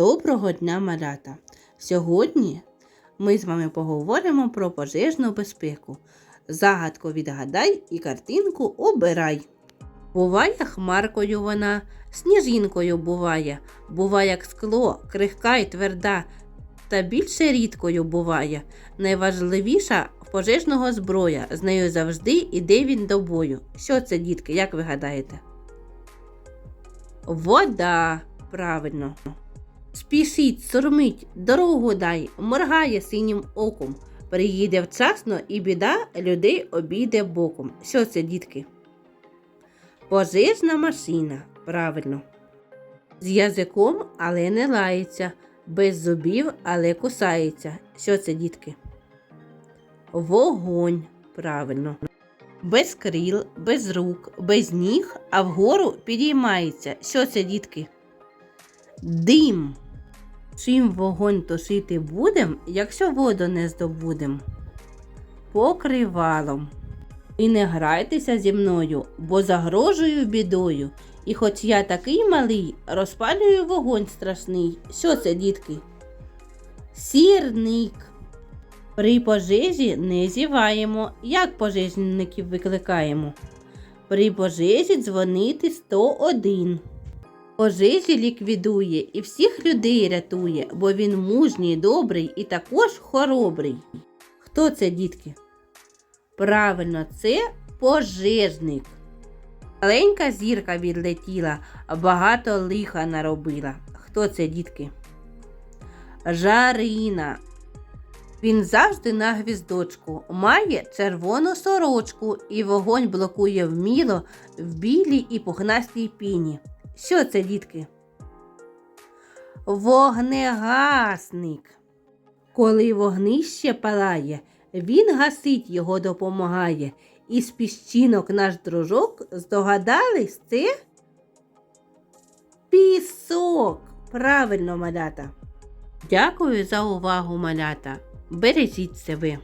Доброго дня, малята! Сьогодні ми з вами поговоримо про пожежну безпеку. Загадку відгадай і картинку обирай. Буває хмаркою вона, сніжинкою буває, буває як скло, крихка й тверда, та більше рідкою буває. Найважливіша пожежного зброя. З нею завжди іде він до бою. Що це, дітки, як ви гадаєте? Вода. Правильно. Спішіть, сурмить, дорогу дай, моргає синім оком. Приїде вчасно і біда людей обійде боком. Що це, дітки? Пожежна машина. Правильно. З язиком, але не лається, без зубів, але кусається. Що це, дітки? Вогонь. Правильно. Без крил, без рук, без ніг, а вгору підіймається. Що це, дітки? Дим. Чим вогонь тушити будем, якщо воду не здобудем? Покривалом. І не грайтеся зі мною, бо загрожую бідою. І хоч я такий малий, розпалюю вогонь страшний. Що це, дітки? Сірник. При пожежі не зіваємо. Як пожежників викликаємо? При пожежі дзвонити 101. Пожежі ліквідує і всіх людей рятує, бо він мужній, добрий і також хоробрий. Хто це, дітки? Правильно, це пожежник. Маленька зірка відлетіла, багато лиха наробила. Хто це, дітки? Жарина. Він завжди на гвіздочку, має червону сорочку і вогонь блокує вміло в білій і пухнастій піні. Що це, дітки? Вогнегасник. Коли вогнище палає, він гасить його допомагає. Із піщинок наш дружок здогадались це? Пісок. Правильно, малята. Дякую за увагу, малята. Бережіть себе.